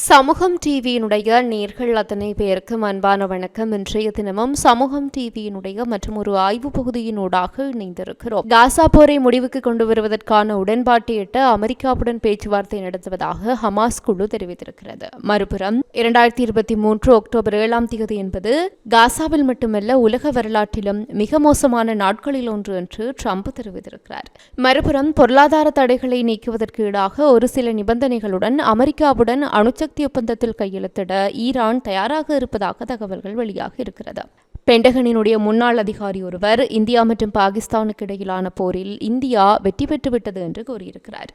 சமூகம் டிவியினுடைய நேர்கள் அத்தனை பேருக்கு அன்பான வணக்கம். இன்றைய தினமும் சமூகம் டிவியினுடைய மற்றும் ஒரு ஆய்வு பகுதியினூடாக இணைந்திருக்கிறோம். காசா போரை முடிவுக்கு கொண்டு வருவதற்கான உடன்பாட்டை எட்ட அமெரிக்காவுடன் பேச்சுவார்த்தை நடத்துவதாக ஹமாஸ் குழு தெரிவித்திருக்கிறது. மறுபுறம் இரண்டாயிரத்தி இருபத்தி மூன்று அக்டோபர் ஏழாம் தேதி என்பது காசாவில் மட்டுமல்ல உலக வரலாற்றிலும் மிக மோசமான நாட்களில் ஒன்று என்று ட்ரம்ப் தெரிவித்திருக்கிறார். மறுபுறம் பொருளாதார தடைகளை நீக்குவதற்கு ஈடாக ஒரு சில நிபந்தனைகளுடன் அமெரிக்காவுடன் அணுச்ச அணுசக்தி ஒப்பந்தத்தில் கையெழுத்திட ஈரான் தயாராக இருப்பதாக தகவல்கள் வெளியாக இருக்கிறது. பெண்டகனினுடைய முன்னாள் அதிகாரி ஒருவர் இந்தியா மற்றும் பாகிஸ்தானுக்கு இடையிலான போரில் இந்தியா வெற்றி பெற்றுவிட்டது என்று கூறியிருக்கிறார்.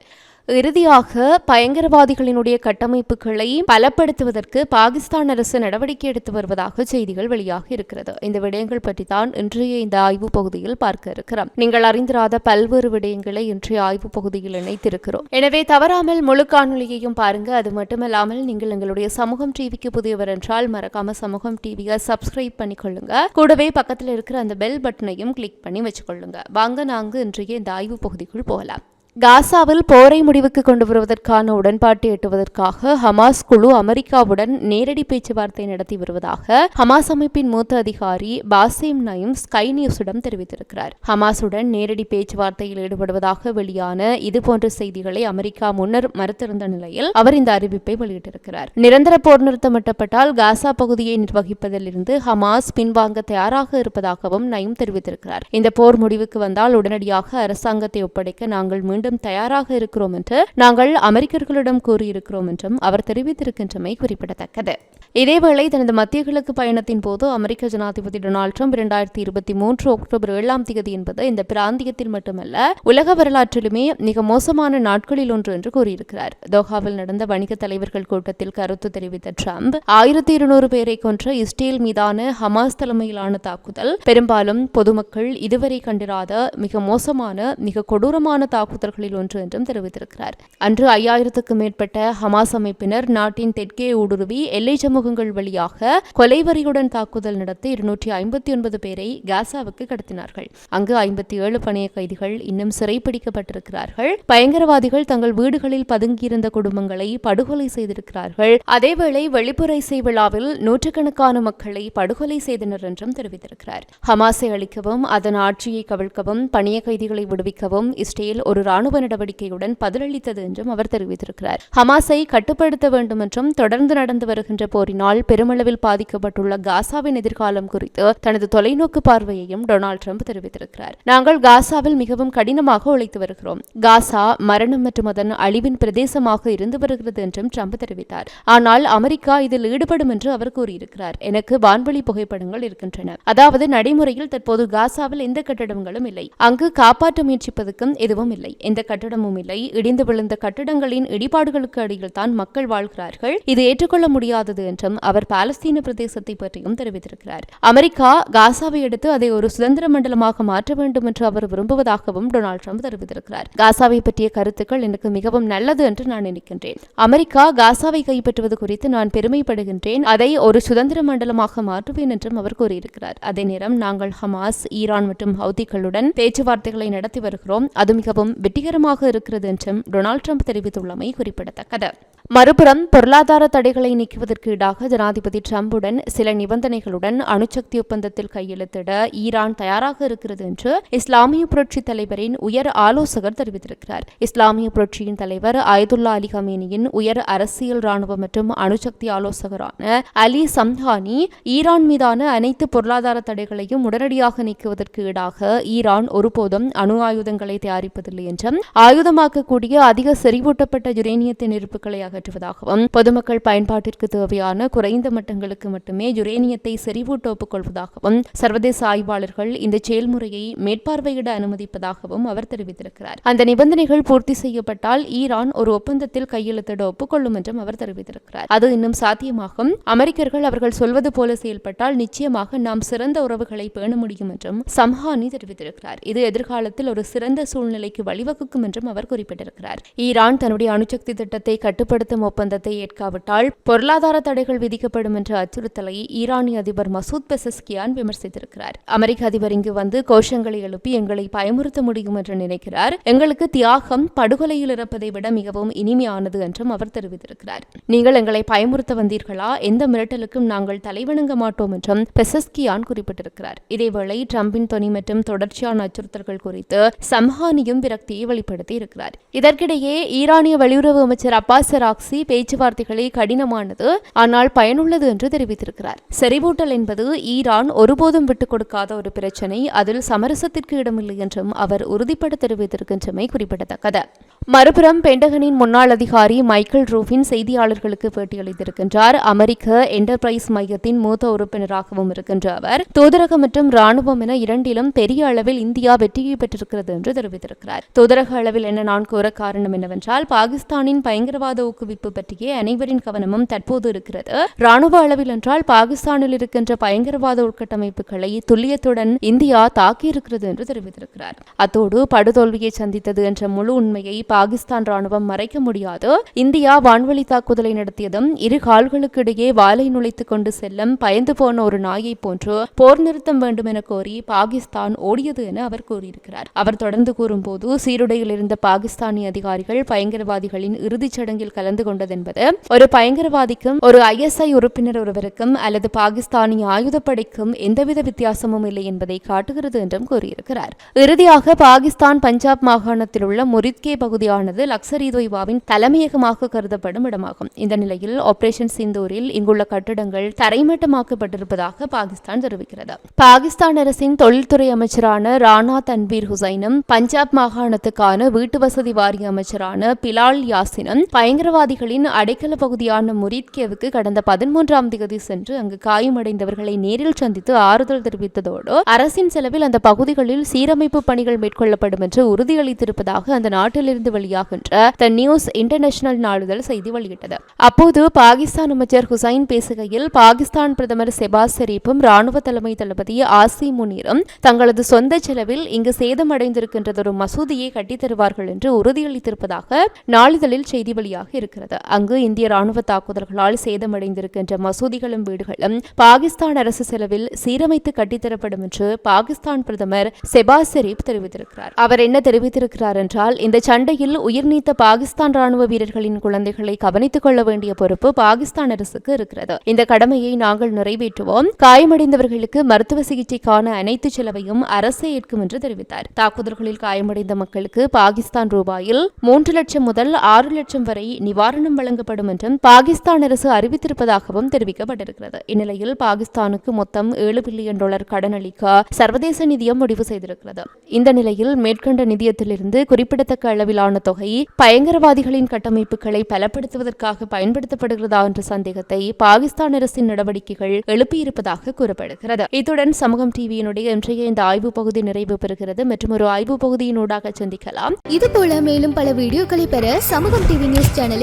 இறுதியாக பயங்கரவாதிகளினுடைய கட்டமைப்புகளை பலப்படுத்துவதற்கு பாகிஸ்தான் அரசு நடவடிக்கை எடுத்து வருவதாக செய்திகள் வெளியாக இருக்கிறது. இந்த விடயங்கள் பற்றி தான் இன்றைய இந்த ஆய்வு பகுதியில் பார்க்க இருக்கிறோம். நீங்கள் அறிந்திராத பல்வேறு விடயங்களை இன்றைய ஆய்வு பகுதியில் இணைத்திருக்கிறோம். எனவே தவறாமல் முழு காணொலியையும் பாருங்க. அது மட்டுமல்லாமல் நீங்கள் எங்களுடைய சமூகம் டிவிக்கு புதியவர் என்றால் மறக்காம சமூகம் டிவியை சப்ஸ்கிரைப் பண்ணிக்கொள்ளுங்க. கூடவே பக்கத்தில் இருக்கிற அந்த பெல் பட்டனையும் கிளிக் பண்ணி வச்சுக்கொள்ளுங்க. வாங்க நாங்கள் இன்றைய இந்த ஆய்வு பகுதிக்குள் போகலாம். காசாவில் போரை முடிவுக்கு கொண்டு வருவதற்கான உடன்பாட்டை எட்டுவதற்காக ஹமாஸ் குழு அமெரிக்காவுடன் நேரடி பேச்சுவார்த்தை நடத்தி வருவதாக ஹமாஸ் அமைப்பின் மூத்த அதிகாரி பாசிம் நயம் ஸ்கை நியூஸிடம் தெரிவித்திருக்கிறார். ஹமாஸுடன் நேரடி பேச்சுவார்த்தையில் ஈடுபடுவதாக வெளியான இதுபோன்ற செய்திகளை அமெரிக்கா முன்னர் மறுத்திருந்த நிலையில் அவர் இந்த அறிவிப்பை வெளியிட்டிருக்கிறார். நிரந்தர போர் நிறுத்தம் எட்டப்பட்டால் காசா பகுதியை நிர்வகிப்பதில் இருந்து ஹமாஸ் பின்வாங்க தயாராக இருப்பதாகவும் நயம் தெரிவித்திருக்கிறார். இந்த போர் முடிவுக்கு வந்தால் உடனடியாக அரசாங்கத்தை ஒப்படைக்க நாங்கள் மீண்டும் தயாராக இருக்கிறோம் என்று நாங்கள் அமெரிக்கர்களிடம் கூறியிருக்கிறோம் என்றும் அவர் தெரிவித்திருக்கின்றமை குறிப்பிடத்தக்கது. இதேவேளை தனது மத்திய கிழக்கு பயணத்தின் போது அமெரிக்க ஜனாதிபதி டொனால்டு ட்ரம்ப் இரண்டாயிரத்தி இருபத்தி மூன்று அக்டோபர் ஏழாம் தேதி என்பது இந்த பிராந்தியத்தில் மட்டுமல்ல உலக வரலாற்றிலுமே மிக மோசமான நாட்களில் ஒன்று என்று கூறியிருக்கிறார். தோஹாவில் நடந்த வணிக தலைவர்கள் கூட்டத்தில் கருத்து தெரிவித்த ட்ரம்ப் ஆயிரத்தி இருநூறு பேரை கொன்ற இஸ்ரேல் மீதான ஹமாஸ் தலைமையிலான தாக்குதல் பெரும்பாலும் பொதுமக்கள் இதுவரை கண்டிராத மிக மோசமான மிக கொடூரமான தாக்குதல்களில் ஒன்று என்றும் தெரிவித்திருக்கிறார். அன்று ஐயாயிரத்துக்கும் மேற்பட்ட ஹமாஸ் அமைப்பினர் நாட்டின் தெற்கே ஊடுருவி எல்லை துறைமுகங்கள் வழியாக கொலைவரியுடன் தாக்குதல் நடத்தி இருநூற்றி ஐம்பத்தி ஒன்பது பேரை காசாவுக்கு கடத்தினார்கள். அங்கு ஐம்பத்தி ஏழு பணைய கைதிகள் இன்னும் சிறைப்பிடிக்கப்பட்டிருக்கிறார்கள். பயங்கரவாதிகள் தங்கள் வீடுகளில் பதுங்கியிருந்த குடும்பங்களை படுகொலை செய்திருக்கிறார்கள். அதேவேளை வெளிப்புற இசை விழாவில் நூற்றுக்கணக்கான மக்களை படுகொலை செய்தனர் என்றும் தெரிவித்திருக்கிறார். ஹமாஸை அளிக்கவும் அதன் ஆட்சியை கவிழ்க்கவும் பணிய கைதிகளை விடுவிக்கவும் இஸ்ரேல் ஒரு ராணுவ நடவடிக்கையுடன் பதிலளித்தது என்றும் அவர் தெரிவித்திருக்கிறார். ஹமாஸை கட்டுப்படுத்த வேண்டும் என்றும் தொடர்ந்து நடந்து வருகின்ற போரினால் பெருமளவில் பாதிக்கப்பட்டுள்ள காசாவின் எதிர்காலம் குறித்து தனது தொலைநோக்கு பார்வையையும் டொனால்டு ட்ரம்ப் தெரிவித்திருக்கிறார். நாங்கள் காசாவில் மிகவும் கடினமாக உழைத்து வருகிறோம். காசா மரணம் மற்றும் அதன் அழிவின் பிரதேசமாக இருந்து வருகிறது என்றும் ட்ரம்ப் தெரிவித்தார். ஆனால் அமெரிக்கா இதில் ஈடுபடும் என்று அவர் கூறியிருக்கிறார். எனக்கு வான்வழி புகைப்படங்கள் இருக்கின்றன. அதாவது நடைமுறையில் தற்போது காசாவில் எந்த கட்டடங்களும் இல்லை. அங்கு காப்பாற்ற முயற்சிப்பதற்கும் எதுவும் இல்லை. எந்த கட்டடமும் இல்லை. இடிந்து விழுந்த கட்டடங்களின் இடிபாடுகளுக்கு அடியில் தான் மக்கள் வாழ்கிறார்கள். இது ஏற்றுக்கொள்ள முடியாதது என்று என்றும் அவர் பாலஸ்தீன பிரதேசத்தை பற்றியும் தெரிவித்திருக்கிறார். அமெரிக்கா காசாவை எடுத்து அதை ஒரு சுதந்திர மண்டலமாக மாற்ற வேண்டும் என்று அவர் விரும்புவதாகவும் டொனால்டு ட்ரம்ப் தெரிவித்திருக்கிறார். காசாவை பற்றிய கருத்துக்கள் எனக்கு மிகவும் நல்லது என்று நான் நினைக்கின்றேன். அமெரிக்கா காசாவை கைப்பற்றுவது குறித்து நான் பெருமைப்படுகின்றேன். அதை ஒரு சுதந்திர மண்டலமாக மாற்றுவேன் என்றும் அவர் கூறியிருக்கிறார். அதே நேரம் நாங்கள் ஹமாஸ் ஈரான் மற்றும் ஹவுதிகளுடன் பேச்சுவார்த்தைகளை நடத்தி வருகிறோம். அது மிகவும் வெற்றிகரமாக இருக்கிறது என்றும் டொனால்டு ட்ரம்ப் தெரிவித்துள்ளமை குறிப்பிடத்தக்கது. மறுபுறம் பொருளாதார தடைகளை நீக்குவதற்கு ஈடாக ஜனாதிபதி ட்ரம்புடன் சில நிபந்தனைகளுடன் அணுசக்தி ஒப்பந்தத்தில் கையெழுத்திட ஈரான் தயாராக இருக்கிறது என்று இஸ்லாமிய புரட்சி தலைவரின் உயர் ஆலோசகர் தெரிவித்திருக்கிறார். இஸ்லாமிய புரட்சியின் தலைவர் அயதுல்லா அலி ஹமேனியின் உயர் அரசியல் ராணுவ மற்றும் அணுசக்தி ஆலோசகரான அலி சம்ஹானி ஈரான் மீதான அனைத்து பொருளாதார தடைகளையும் உடனடியாக நீக்குவதற்கு ஈடாக ஈரான் ஒருபோதும் அணு ஆயுதங்களை தயாரிப்பதில்லை என்றும் ஆயுதமாக்கக்கூடிய அதிக செறிவூட்டப்பட்ட யுரேனியத்தின் இருப்புகளை அகற்றுவதாகவும் பொதுமக்கள் பயன்பாட்டிற்கு தேவையான குறைந்த மட்டங்களுக்கு மட்டுமே யுரேனியத்தை செறிவூட்ட ஒப்புக்கொள்வதாகவும் சர்வதேச ஆய்வாளர்கள் இந்த செயல்முறையை மேற்பார்வையிட அனுமதிப்பதாகவும் அவர் தெரிவித்திருக்கிறார். அந்த நிபந்தனைகள் பூர்த்தி செய்யப்பட்டால் ஈரான் ஒரு ஒப்பந்தத்தில் கையெழுத்திட ஒப்புக்கொள்ளும் என்றும் அவர் தெரிவித்திருக்கிறார். அது இன்னும் சாத்தியமாகும். அமெரிக்கர்கள் அவர்கள் சொல்வது போல செயல்பட்டால் நிச்சயமாக நாம் சிறந்த உறவுகளை பேண முடியும் என்றும் சம்ஹானி தெரிவித்திருக்கிறார். இது எதிர்காலத்தில் ஒரு சிறந்த சூழ்நிலைக்கு வழிவகுக்கும் என்றும் அவர் குறிப்பிட்டிருக்கிறார். ஈரான் தன்னுடைய அணுசக்தி திட்டத்தை கட்டுப்படுத்த பயன்படுத்தும் ஒப்பந்தத்தை ஏற்காவிட்டால் பொருளாதார தடைகள் விதிக்கப்படும் என்ற அச்சுறுத்தலை ஈரானிய அதிபர் மசூத் பெசஸ்கியான் விமர்சித்திருக்கிறார். அமெரிக்க அதிபர் இங்கு வந்து கோஷங்களை எழுப்பி எங்களை பயமுறுத்த முடியும் என்று நினைக்கிறார். எங்களுக்கு தியாகம் படுகொலையில் இருப்பதை விட மிகவும் இனிமையானது என்றும் அவர் தெரிவித்திருக்கிறார். நீங்கள் எங்களை பயமுறுத்த வந்தீர்களா? எந்த மிரட்டலுக்கும் நாங்கள் தலைவணங்க மாட்டோம் என்றும் பெசஸ்கியான் குறிப்பிட்டிருக்கிறார். இதேவேளை டிரம்பின் தொனி மற்றும் தொடர்ச்சியான அச்சுறுத்தல்கள் குறித்து சம்ஹானியும் விரக்தியை வெளிப்படுத்தி இருக்கிறார் இதற்கிடையே ஈரானிய வெளியுறவு அமைச்சர் அப்பாஸ் சராக்சி பேச்சுவார்த்தைகளை கடினமானது ஆனால் பயனுள்ளது என்று தெரிவித்திருக்கிறார். செறிவூட்டல் என்பது ஈரான் ஒருபோதும் விட்டுக் கொடுக்காத ஒரு பிரச்சனை அதில் சமரசத்திற்கு இடமில்லை என்றும் அவர் உறுதிப்பட தெரிவித்திருக்கின்றமை குறிப்பிடத்தக்கது. மறுபுறம் பென்டகனின் முன்னாள் அதிகாரி மைக்கேல் ரூஃபின் செய்தியாளர்களுக்கு பேட்டியளித்திருக்கின்றார். அமெரிக்க என்டர்பிரைஸ் மையத்தின் மூத்த உறுப்பினராகவும் இருக்கின்ற அவர் தூதரகம் மற்றும் ராணுவம் என இரண்டிலும் பெரிய அளவில் இந்தியா வெற்றியை பெற்றிருக்கிறது என்று தெரிவித்திருக்கிறார். தூதரக அளவில் என்ன நான் கூற காரணம் என்னவென்றால் பாகிஸ்தானின் பயங்கரவாத ஊக்குவிப்பு பற்றியே அனைவரின் கவனமும் தற்போது இருக்கிறது. ராணுவ அளவில் என்றால் பாகிஸ்தானில் இருக்கின்ற பயங்கரவாத உள்கட்டமைப்புகளை துல்லியத்துடன் இந்தியா தாக்கியிருக்கிறது என்று தெரிவித்திருக்கிறார். அத்தோடு படுதோல்வியை சந்தித்தது என்ற முழு உண்மையை பாகிஸ்தான் ராணுவம் மறைக்க முடியாது. இந்தியா வான்வழி தாக்குதலை நடத்தியதும் இரு கால்களுக்கு இடையே வாளை நுழைத்துக் கொண்டு செல்லும் பயந்து போன ஒரு நாயை போன்று போர் நிறுத்தம் வேண்டும் என கோரி பாகிஸ்தான் ஓடியது என அவர் கூறியிருக்கிறார். அவர் தொடர்ந்து கூறும்போது சீருடையில் இருந்த பாகிஸ்தானிய அதிகாரிகள் பயங்கரவாதிகளின் இறுதிச் சடங்கில் கலந்து நடந்து கொண்டதென்பது ஒரு பயங்கரவாதிக்கும் ஒரு ஐஎஸ்ஐ உறுப்பினர் ஒருவருக்கும் அல்லது பாகிஸ்தானிய ஆயுதப்படைக்கும் எந்தவித வித்தியாசமும் இல்லை என்பதை காட்டுகிறது என்றும் கூறியிருக்கிறார். இறுதியாக பாகிஸ்தான் பஞ்சாப் மாகாணத்தில் உள்ள முரித்கே பகுதியானது லக்சர் இதொய்வாவின் தலைமையகமாக கருதப்படும் இடமாகும். இந்த நிலையில் ஆபரேஷன் சிந்தூரில் இங்குள்ள கட்டிடங்கள் தரைமட்டமாக்கப்பட்டிருப்பதாக பாகிஸ்தான் தெரிவிக்கிறது. பாகிஸ்தான் அரசின் தொழில்துறை அமைச்சரான ராணா தன்வீர் ஹுசைனும் பஞ்சாப் மாகாணத்துக்கான வீட்டு வசதி வாரிய அமைச்சரான பிலால் யாசினும் பயங்கரவாத தீவிரவாதிகளின் அடைக்கல பகுதியான முரித்கேவுக்கு கடந்த பதிமூன்றாம் தேதி சென்று அங்கு காயமடைந்தவர்களை நேரில் சந்தித்து ஆறுதல் தெரிவித்ததோடு அரசின் செலவில் அந்த பகுதிகளில் சீரமைப்பு பணிகள் மேற்கொள்ளப்படும் என்று உறுதியளித்திருப்பதாக அந்த நாட்டிலிருந்து வெளியாகின்ற த நியூஸ் இன்டர்நேஷனல் நாளிதழ் செய்தி வெளியிட்டது. அப்போது பாகிஸ்தான் அமைச்சர் ஹுசைன் பேசுகையில் பாகிஸ்தான் பிரதமர் செபாஸ் ஷெரீப்பும் ராணுவ தலைமை தளபதி ஆசி முனீரும் தங்களது சொந்த செலவில் இங்கு சேதமடைந்திருக்கின்றதொரு மசூதியை கட்டித் தருவார்கள் என்று உறுதியளித்திருப்பதாக நாளிதழில் செய்தி வெளியாக இருக்கிறது அங்கு இந்திய ராணுவ தாக்குதல்களால் சேதமடைந்திருக்கின்ற மசூதிகளும் வீடுகளும் பாகிஸ்தான் அரசு செலவில் சீரமைத்து கட்டித்தரப்படும் என்று பாகிஸ்தான் பிரதமர் செபாஸ் ஷெரீப் தெரிவித்திருக்கிறார். அவர் என்ன தெரிவித்திருக்கிறார் என்றால் இந்த சண்டையில் உயிர் நீத்த பாகிஸ்தான் ராணுவ வீரர்களின் குழந்தைகளை கவனித்துக் கொள்ள வேண்டிய பொறுப்பு பாகிஸ்தான் அரசுக்கு இருக்கிறது. இந்த கடமையை நாங்கள் நிறைவேற்றுவோம். காயமடைந்தவர்களுக்கு மருத்துவ சிகிச்சைக்கான அனைத்து செலவையும் அரசே ஏற்கும் என்று தெரிவித்தார். தாக்குதல்களில் காயமடைந்த மக்களுக்கு பாகிஸ்தான் ரூபாயில் மூன்று லட்சம் முதல் ஆறு லட்சம் வரை நிவாரண நிவாரணம் வழங்கப்படும் என்றும் பாகிஸ்தான் அரசு அறிவித்திருப்பதாகவும் தெரிவிக்கப்பட்டிருக்கிறது. இந்நிலையில் பாகிஸ்தானுக்கு மொத்தம் ஏழு பில்லியன் டாலர் கடன் அளிக்க சர்வதேச நிதியம் முடிவு செய்திருக்கிறது. இந்த நிலையில் மேற்கண்ட நிதியத்திலிருந்து குறிப்பிடத்தக்க அளவிலான தொகை பயங்கரவாதிகளின் கட்டமைப்புகளை பலப்படுத்துவதற்காக பயன்படுத்தப்படுகிறதா என்ற சந்தேகத்தை பாகிஸ்தான் அரசின் நடவடிக்கைகள் எழுப்பியிருப்பதாக கூறப்படுகிறது. இத்துடன் சமூகம் டிவியினுடைய இன்றைய இந்த ஆய்வு பகுதி நிறைவு பெறுகிறது. மற்றும் ஒரு ஆய்வு பகுதியினூடாக சந்திக்கலாம். இது போல மேலும் பல வீடியோக்களை பெற சமூகம் டிவி நியூஸ் சேனலை